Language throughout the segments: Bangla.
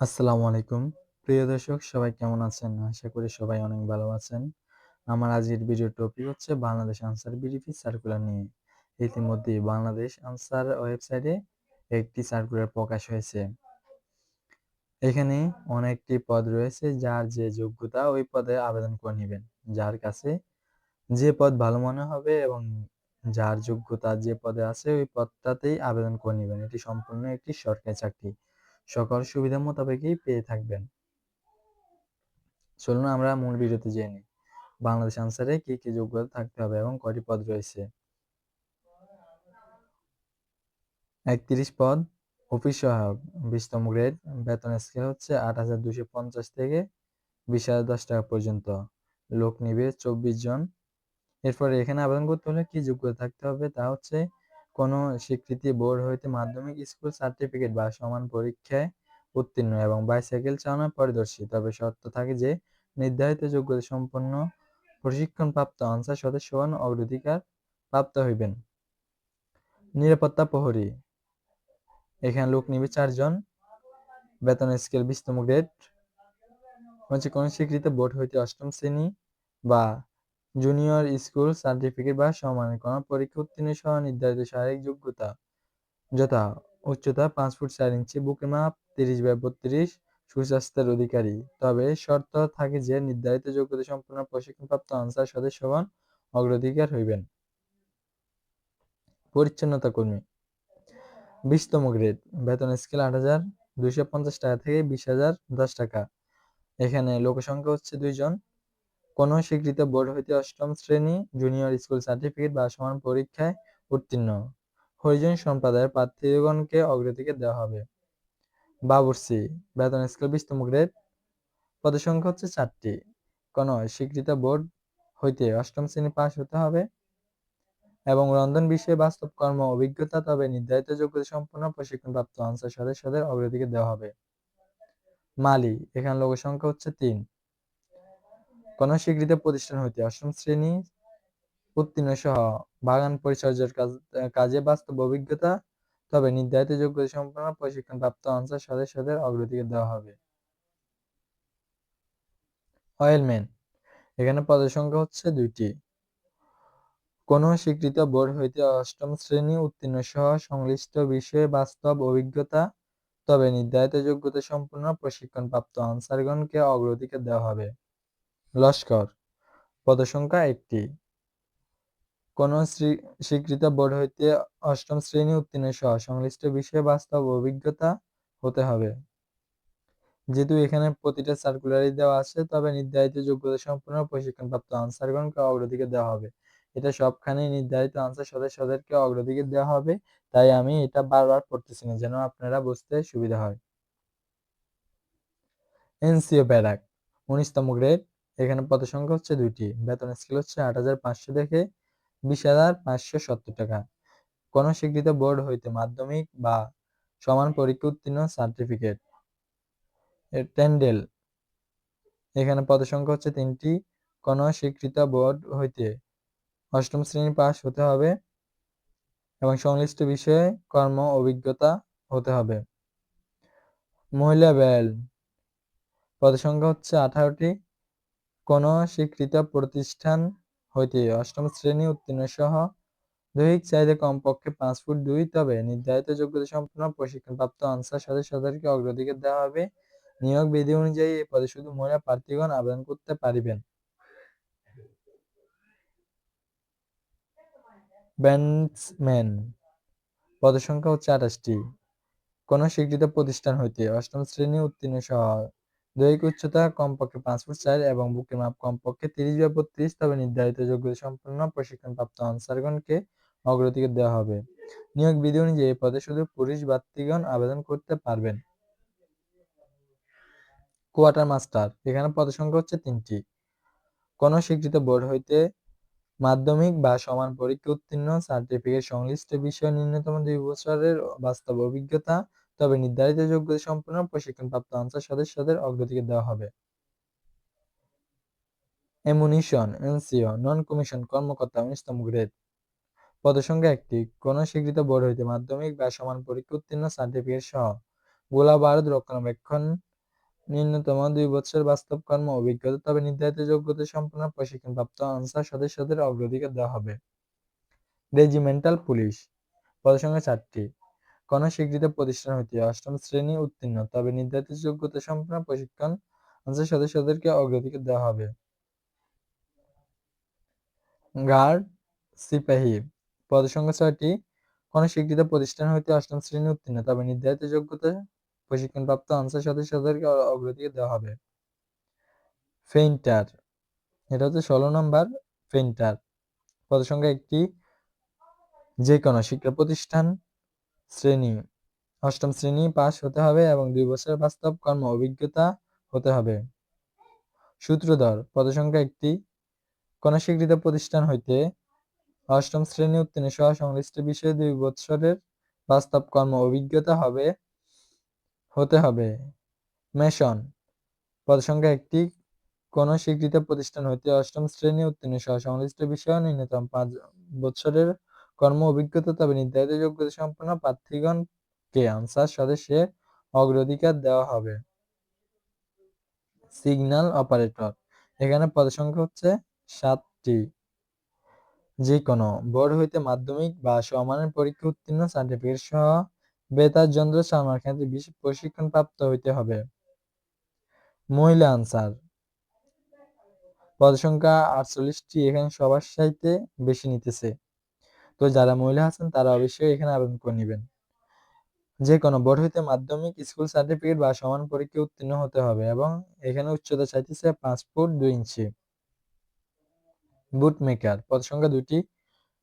আসসালামু আলাইকুম। প্রিয় দর্শক, সবাই কেমন আছেন? আশা করি সবাই অনেক ভালো আছেন। আমার আজকের ভিডিও টপিক হচ্ছে বাংলাদেশ আনসার বিডিপি সার্কুলার নিয়ে। ইতিমধ্যে বাংলাদেশ আনসার ওয়েবসাইটে একটি সার্কুলার প্রকাশ হয়েছে। এখানে অনেকটি পদ রয়েছে যার যে যোগ্যতা ওই পদে আবেদন করে নেবেন। যার কাছে যে পদ ভালো মনে হবে এবং যার যোগ্যতা যে পদে আছে ওই পদটাতেই আবেদন করে নেবেন। এটি সম্পূর্ণ একটি সরকারি চাকরি। সকল সুবিধা মোতাবেকই পেয়ে থাকবেন। চলুন আমরা মূল ভিডিওতে জেনে বাংলাদেশ আনসারে কি কি যোগ্যতা থাকতে হবে এবং কয়টি পদ রয়েছে? একত্রিশ পদ, অফিস সহায়ক, বিশতম গ্রেড, বেতন স্কেল হচ্ছে আট হাজার দুশো পঞ্চাশ থেকে বিশ হাজার দশ টাকা পর্যন্ত। লোক নিবে চব্বিশ জন। এরপরে এখানে আবেদন করতে হলে কি যোগ্যতা থাকতে হবে তা হচ্ছে কোনো স্বীকৃতি বোর্ড হইতে মাধ্যমিক স্কুল সার্টিফিকেট বা সমান পরীক্ষায় উত্তীর্ণ এবং বাইসাইকেল চালানো পারদর্শী। তবে শর্ত থাকে যে, নির্ধারিত যোগ্যতা সম্পন্ন প্রশিক্ষণপ্রাপ্ত আনসার সদস্যগণ অগ্রাধিকার প্রাপ্ত হইবেন। নিরাপত্তা প্রহরী। এখানে লোক নিবে চারজন বেতন স্কেল বিশতম গ্রেড। হচ্ছে কোন স্বীকৃত বোর্ড হইতে অষ্টম শ্রেণি বা জুনিয়র স্কুল সার্টিফিকেট বা সমানীকরণ পরীক্ষা উত্তীর্ণ সহ নির্ধারিত শারীরিক যোগ্যতা। যথা উচ্চতা পাঁচ ফুট চার ইঞ্চি বুকের মাপ তিরিশ বাই বত্রিশ, সুস্বাস্থ্যের অধিকারী। তবে শর্ত থাকে যে নির্ধারিত যোগ্যতা সম্পন্ন প্রশিক্ষণপ্রাপ্ত আনসার সদস্য সদস্যগণ অগ্রাধিকার হইবেন। পরিচ্ছন্নতা কর্মী। বিশতম গ্রেড, বেতন স্কেল আট হাজার দুইশো পঞ্চাশ টাকা থেকে বিশ হাজার দশ টাকা। এখানে লোকসংখ্যা হচ্ছে দুইজন। কোন স্বীকৃত বোর্ড হইতে অষ্টম শ্রেণি জুনিয়র স্কুল সার্টিফিকেট বা সমান পরীক্ষায় উত্তীর্ণ। হরিজন সম্প্রদায়ের প্রার্থীগণকে অগ্রাধিকার দেওয়া হবে। বাবুর্চি বেতন স্কেল বিশতম গ্রেড পদের সংখ্যা হচ্ছে চারটি। কোন স্বীকৃত বোর্ড হইতে অষ্টম শ্রেণি পাস হতে হবে। এবং রন্ধন বিষয়ে বাস্তব কর্ম অভিজ্ঞতা তবে নির্ধারিত যোগ্যতা সম্পন্ন প্রশিক্ষণপ্রাপ্ত আনসার সদস্যদের অগ্রাধিকার দেওয়া হবে। মালি, এখানে লোক সংখ্যা হচ্ছে তিন। কোন স্বীকৃত প্রতিষ্ঠান হইতে অষ্টম শ্রেণি উত্তীর্ণ সহ বাগান পরিচর্যার কাজে বাস্তব অভিজ্ঞতা, তবে নির্ধারিত যোগ্যতা সম্পন্ন প্রশিক্ষণপ্রাপ্ত আনসার সদস্যদের অগ্রাধিকার দেওয়া হবে। অয়েলম্যান এখানে পদের সংখ্যা হচ্ছে দুইটি। কোন স্বীকৃত বোর্ড হইতে অষ্টম শ্রেণি উত্তীর্ণ সহ সংশ্লিষ্ট বিষয়ে বাস্তব অভিজ্ঞতা, তবে নির্ধারিত যোগ্যতা সম্পন্ন প্রশিক্ষণপ্রাপ্ত আনসারগণকে অগ্রাধিকার দেওয়া হবে। লস্কর। পদসংখ্যা একটি। কোন স্বীকৃত বোর্ড হইতে অষ্টম শ্রেণি উত্তীর্ণ সহ সংশ্লিষ্ট বিষয়ে, বাস্তব অভিজ্ঞতা হতে হবে। যেহেতু এখানে প্রতিটা সার্কুলারই দেওয়া আছে, তবে নির্ধারিত যোগ্যতা সম্পন্ন প্রশিক্ষণপ্রাপ্ত আনসারগণকে অগ্রাধিকার দেওয়া হবে। এটা সবখানে নির্ধারিত আনসার সদস্যদেরকে অগ্রাধিকার দেওয়া হবে, তাই আমি এটা বারবার পড়তেছি না, যেন আপনারা বুঝতে সুবিধা হয়। এনসিও ব্যারাক উনিশতম গ্রেড। এখানে পদ সংখ্যা হচ্ছে দুইটি। বেতন স্কেল হচ্ছে আট হাজার পাঁচশো থেকে বিশ হাজার পাঁচশো সত্তর টাকা। কোন স্বীকৃত বোর্ড হইতে মাধ্যমিক বা সমান পরীক্ষা উত্তীর্ণ সার্টিফিকেট টেন্ডেল এখানে পদ সংখ্যা হচ্ছে তিনটি। কোন স্বীকৃত বোর্ড হইতে অষ্টম শ্রেণি পাস হতে হবে এবং সংশ্লিষ্ট বিষয়ে কর্ম অভিজ্ঞতা হতে হবে। মহিলা ব্যাল পদসংখ্যা হচ্ছে আঠারোটি। কোন স্বীকৃত প্রতিষ্ঠান হইতে অষ্টম শ্রেণি উত্তীর্ণ সহ দৈহিক চাহিদা কমপক্ষে পাঁচ ফুট দুই। তবে নির্ধারিত যোগ্যতা সম্পন্ন প্রশিক্ষণপ্রাপ্ত আনসার সদস্যদেরকে অগ্রাধিকার দেওয়া হবে। নিয়োগ বিধি অনুযায়ী এই পদে শুধু মহিলা প্রার্থীগণ আবেদন করতে পারিবেন। ব্যান্ডসম্যান পদসংখ্যা হচ্ছে আঠাশটি। কোন স্বীকৃত প্রতিষ্ঠান হইতে অষ্টম শ্রেণি উত্তীর্ণ সহ দৈহিক উচ্চতা কমপক্ষে পাঁচ ফুট চার এবং বুকের মাপ কমপক্ষে তিরিশ বা বত্রিশ, তবে নির্ধারিত যোগ্যতা সম্পন্ন প্রশিক্ষণপ্রাপ্ত আনসারগণকে অগ্রাধিকার দেওয়া হবে। নিয়োগ বিধি অনুযায়ী এই পদে শুধু পুরুষ প্রার্থীগণ আবেদন করতে পারবেন। কোয়ার্টার মাস্টার, এখানে পদ সংখ্যা হচ্ছে তিনটি। কোন স্বীকৃত বোর্ড হইতে মাধ্যমিক বা সমান পরীক্ষা উত্তীর্ণ, সার্টিফিকেট সংশ্লিষ্ট বিষয়ে ন্যূনতম দুই বছরের বাস্তব অভিজ্ঞতা তবে নির্ধারিত যোগ্যতা সম্পন্ন প্রশিক্ষণপ্রাপ্ত আনসার সদস্যদের অগ্রাধিকার দেওয়া হবে। এমুনিশন এনসিও নন কমিশন কর্মকর্তা, উনিশতম গ্রেড পদসংখ্যা একটি। কোন স্বীকৃত বোর্ড হইতে মাধ্যমিক বা সমান পরীক্ষা উত্তীর্ণ সার্টিফিকেট সহ গোলা বারুদ রক্ষণাবেক্ষণ ন্যূনতম দুই বছর বাস্তব কর্ম অভিজ্ঞতা, তবে নির্ধারিত যোগ্যতা সম্পন্ন প্রশিক্ষণপ্রাপ্ত আনসার সদস্যদের অগ্রাধিকার দেওয়া হবে। রেজিমেন্টাল পুলিশ পদসংখ্যা চারটি। কোন স্বীকৃত প্রতিষ্ঠান হইতে অষ্টম শ্রেণি উত্তীর্ণ। তবে নির্ধারিত যোগ্যতা সম্পন্ন প্রশিক্ষণ আনসার সদস্যদেরকে অগ্রাধিকার দেওয়া হবে। গার্ড সিপাহী পদসংখ্যা ছয়টি। কোন স্বীকৃত প্রতিষ্ঠান হইতে অষ্টম শ্রেণি উত্তীর্ণ। তবে নির্ধারিত যোগ্যতা প্রশিক্ষণপ্রাপ্ত আনসার সদস্যদেরকে অগ্রাধিকার দেওয়া হবে। ফেইন্টার। এটা হচ্ছে ষোলো নম্বর ফেইন্টার। পদসংখ্যা একটি। যে কোনো শিক্ষা প্রতিষ্ঠান শ্রেণি। অষ্টম শ্রেণি পাস হতে হবে এবং দুই বছরের বাস্তব কর্ম অভিজ্ঞতা হতে হবে। সূত্রধর পদসংখ্যা একটি। কোন স্বীকৃত প্রতিষ্ঠান হইতে অষ্টম শ্রেণি উত্তীর্ণ সহ সংশ্লিষ্ট বিষয়ে দুই বছরের বাস্তব কর্ম অভিজ্ঞতা হবে, হতে হবে। মেশন, পদসংখ্যা একটি। কোন স্বীকৃত প্রতিষ্ঠান হইতে অষ্টম শ্রেণি উত্তীর্ণ সহ সংশ্লিষ্ট বিষয়ে ন্যূনতম পাঁচ বছরের কর্ম, অভিজ্ঞতা, তবে নির্ধারিত যোগ্যতা সম্পন্ন প্রার্থীগণকে আনসার সদস্যে অগ্রাধিকার দেওয়া হবে। সিগন্যাল অপারেটর, এখানে পদসংখ্যা হচ্ছে সাতটি। যে কোনো বোর্ড হইতে মাধ্যমিক বা সমানের পরীক্ষা উত্তীর্ণ সার্টিফিকেট সহ বেতার যন্ত্র চালানোর ক্ষেত্রে বিশেষ প্রশিক্ষণ প্রাপ্ত হইতে হবে। মহিলা আনসার পদসংখ্যা আটচল্লিশটি, এখানে সবার সাইতে বেশি নিতেছে। তো যারা মহিলা আছেন, তারা অবশ্যই এখানে আবেদন করে নেবেন। যে কোনো বোর্ড হইতে মাধ্যমিক স্কুল সার্টিফিকেট বা সমান পরীক্ষা উত্তীর্ণ হতে হবে এবং এখানে উচ্চতা চাইতেছে পাঁচ ফুট দুই ইঞ্চি। বুট মেকার পদ সংখ্যা দুটি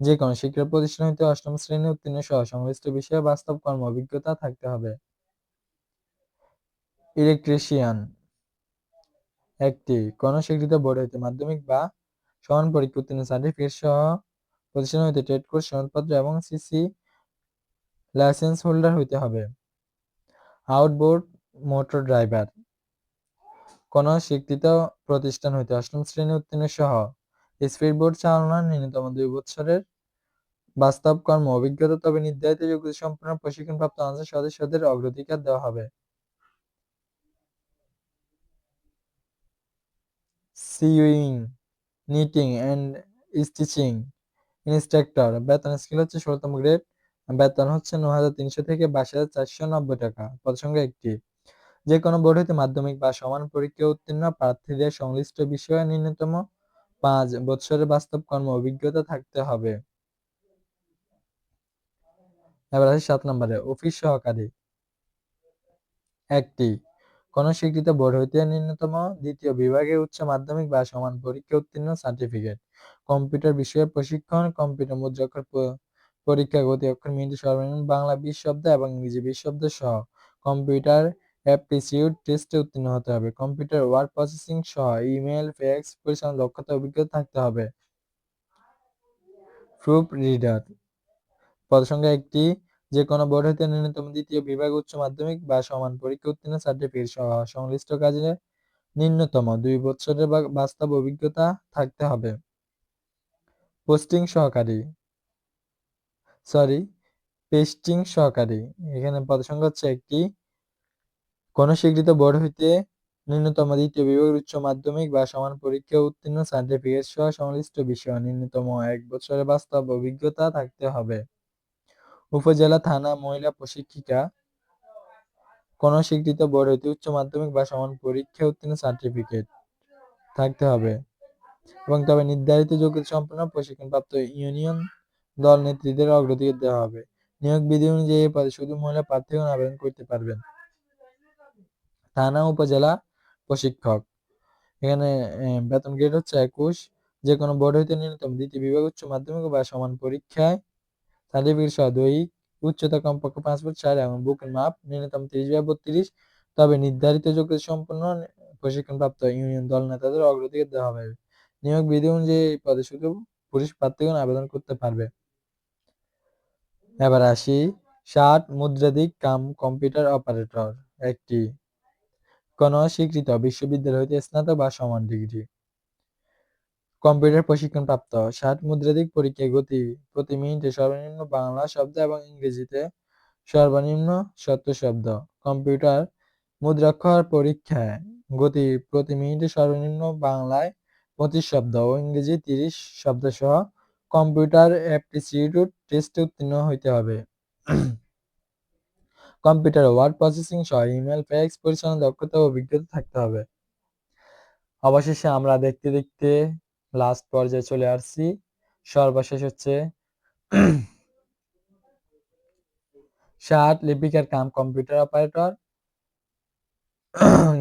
যে কোনো শিক্ষা প্রতিষ্ঠান হইতে অষ্টম শ্রেণি উত্তীর্ণ সহ সংশ্লিষ্ট বিষয়ে বাস্তব কর্ম অভিজ্ঞতা থাকতে হবে। ইলেকট্রিশিয়ান, একটি, কোন স্বীকৃত বোর্ড হইতে মাধ্যমিক বা সমান পরীক্ষা উত্তীর্ণ সার্টিফিকেট সহ প্রতিষ্ঠান হইতে ট্রেড কোর্স সনদপত্র এবং সিসি লাইসেন্স হোল্ডার হইতে হবে। আউটবোর্ড মোটর ড্রাইভার কোন স্বীকৃত প্রতিষ্ঠান হইতে অষ্টম শ্রেণি উত্তীর্ণ সহ স্পিড বোর্ড চালানোর ন্যূনতম দুই বছরের বাস্তব কর্ম, অভিজ্ঞতা তবে নির্ধারিত যোগ্যতা সম্পন্ন প্রশিক্ষণপ্রাপ্ত আনসার সদস্যদের অগ্রাধিকার দেওয়া হবে। Sewing knitting and stitching instructor. বেতন স্কেল হচ্ছে ষোলতম গ্রেড। বেতন হচ্ছে ন হাজার তিনশো থেকে বাইশ হাজার চারশো নব্বই টাকা। পদসংখ্যা একটি। যে কোনো বোর্ড হইতে মাধ্যমিক বা সমান পরীক্ষা উত্তীর্ণ প্রার্থীদের সংশ্লিষ্ট বিষয়ে ন্যূনতম পাঁচ বছরের বাস্তব কর্ম অভিজ্ঞতা থাকতে হবে। এবার আছে সাত নম্বরে, অফিস সহকারী। একটি কোন স্বীকৃত বোর্ড হইতে ন্যূনতম দ্বিতীয় বিভাগে উচ্চ মাধ্যমিক বা সমান পরীক্ষা উত্তীর্ণ সার্টিফিকেট। কম্পিউটার বিষয়ে প্রশিক্ষণ, কম্পিউটার মুদ্রাক্ষর পরীক্ষা, গতি অক্ষর মিনিট সর্বনিম্ন বাংলা বিশ শব্দ এবং ইংরেজি বিশ শব্দ সহ। কম্পিউটার অ্যাপটিটিউড টেস্টে উত্তীর্ণ হতে হবে। কম্পিউটার ওয়ার্ড প্রসেসিং সহ ইমেল ফ্যাক্স পরিচালনার দক্ষতা অভিজ্ঞতা থাকতে হবে। Proofreader. পদসংখ্যা একটি যে কোনো বোর্ড হইতে ন্যূনতম দ্বিতীয় বিভাগ উচ্চ মাধ্যমিক বা সমান পরীক্ষা উত্তীর্ণ সার্টিফিকেট সহ সংশ্লিষ্ট কাজে ন্যূনতম দুই বছরের বাস্তব অভিজ্ঞতা থাকতে হবে। পোস্টিং সহকারী। সরি পেস্টিং সহকারী। এখানে পদসংখ্যা হচ্ছে একটি। কোন স্বীকৃত বোর্ড হইতে ন্যূনতম দ্বিতীয় বিভাগ উচ্চ মাধ্যমিক বা সমান পরীক্ষা উত্তীর্ণ সার্টিফিকেট সহ সংশ্লিষ্ট বিষয় ন্যূনতম এক বছরের বাস্তব অভিজ্ঞতা থাকতে হবে। উপজেলা থানা মহিলা প্রশিক্ষিকা কোন স্বীকৃত বোর্ড হইতে উচ্চ মাধ্যমিক বা সমান পরীক্ষা উত্তীর্ণ সার্টিফিকেট থাকতে হবে। এবং তবে নির্ধারিত যোগ্যতা সম্পন্ন প্রশিক্ষণপ্রাপ্ত ইউনিয়ন দল নেত্রীদের অগ্রাধিকার দেওয়া হবে। নিয়োগ বিধি অনুযায়ী পদে শুধু মহিলা প্রার্থীগণ আবেদন করতে পারবেন। থানা উপজেলা প্রশিক্ষক। এখানে বেতন গ্রেড হচ্ছে একুশ। যে কোনো বোর্ড হইতে ন্যূনতম দ্বিতীয় বিভাগ উচ্চ মাধ্যমিক বা সমান পরীক্ষায় সার্টিফিকেট সহ দৈহিক উচ্চতা কমপক্ষে পাঁচ ফুট চার এবং বুকের মাপ ন্যূনতম তিরিশ বাই বত্রিশ। তবে নির্ধারিত যোগ্যতা সম্পন্ন প্রশিক্ষণপ্রাপ্ত ইউনিয়ন দল নেতাদের অগ্রাধিকার দেওয়া হবে। নিয়োগ বিধি অনুযায়ী পদে শুধু পুরুষ প্রার্থীগণ আবেদন করতে পারবে। এবার আসি ষাট মুদ্রাদিক কাম কম্পিউটার অপারেটর। একটি কোন স্বীকৃত বিশ্ববিদ্যালয় হইতে স্নাতক বা সমান ডিগ্রি। কম্পিউটার প্রশিক্ষণ প্রাপ্ত। ষাট মুদ্রাধিক পরীক্ষায় গতি প্রতি মিনিটে সর্বনিম্ন বাংলা শব্দ এবং ইংরেজিতে সর্বনিম্ন সত্তর শব্দ। কম্পিউটার মুদ্রাক্ষর পরীক্ষায় গতি প্রতি মিনিটে সর্বনিম্ন বাংলায় পঁচিশ শব্দ ও ইংরেজি তিরিশ শব্দ সহ কম্পিউটার অ্যাপটিটিউড টেস্টে উত্তীর্ণ হইতে হবে। কম্পিউটার ওয়ার্ড প্রসেসিং সহ ইমেল, ফ্যাক্স, পরিচালনা দক্ষতা ও অভিজ্ঞতা থাকতে হবে। অবশেষে আমরা দেখতে দেখতে লাস্ট পর্যায়ে চলে আসছি। সর্বশেষ হচ্ছে ষাট লিপিকার কাম কম্পিউটার অপারেটর।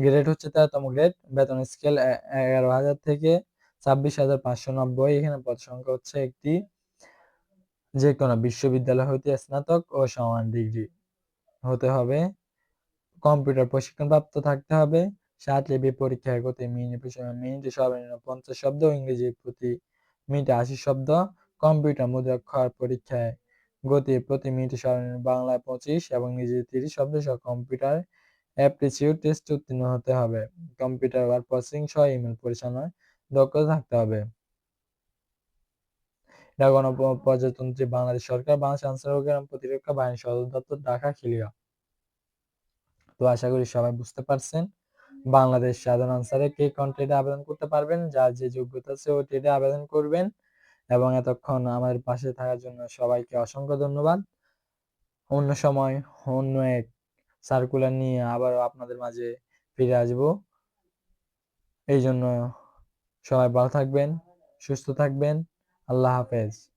গ্রেড হচ্ছে তেরোতম গ্রেড, বেতন স্কেল এগারো হাজার থেকে ছাব্বিশ হাজার পাঁচশো নব্বই। এখানে পদ সংখ্যা হচ্ছে একটি। যে কোনো বিশ্ববিদ্যালয় হইতে স্নাতক ও সমান ডিগ্রি হতে হবে। কম্পিউটার প্রশিক্ষণ প্রাপ্ত থাকতে হবে। ষাট লিপি পরীক্ষায় গতি মিনিটে মিনিটে সর্বনিম্ন পঞ্চাশ শব্দ, ইংরেজি প্রতি মিনিটে আশি শব্দ, কম্পিউটার মুদ্রাক্ষর পরীক্ষায় গতি প্রতি মিনিটে সর্বনিম্ন বাংলায় পঁচিশ এবং ইংরেজি তিরিশ শব্দ সহ কম্পিউটার অ্যাপটিটিউড টেস্ট উত্তীর্ণ হতে হবে। কম্পিউটার ওয়ার্ড প্রসেসিং সহ ইমেল পরিচালনায় দক্ষতা থাকতে হবে। এটা গণপ্রজাতন্ত্রী বাংলাদেশ সরকার, বাংলাদেশ আনসার প্রতিরক্ষা বাহিনী সদর দপ্তর, ঢাকা, খিলিয়া। তো আশা করি সবাই বুঝতে পারছেন। বাংলাদেশ সাধারণ আনসারে কে কোন ট্রেডে আবেদন করতে পারবেন? যার যে যোগ্যতা আছে ট্রেডে আবেদন করবেন। এবং এতক্ষণ আমাদের পাশে থাকার জন্য সবাইকে অসংখ্য ধন্যবাদ। অন্য সময়, অন্য এক সার্কুলার নিয়ে আবার আপনাদের মাঝে ফিরে আসব। এই জন্য সবাই ভালো থাকবেন, সুস্থ থাকবেন। আল্লাহ হাফেজ।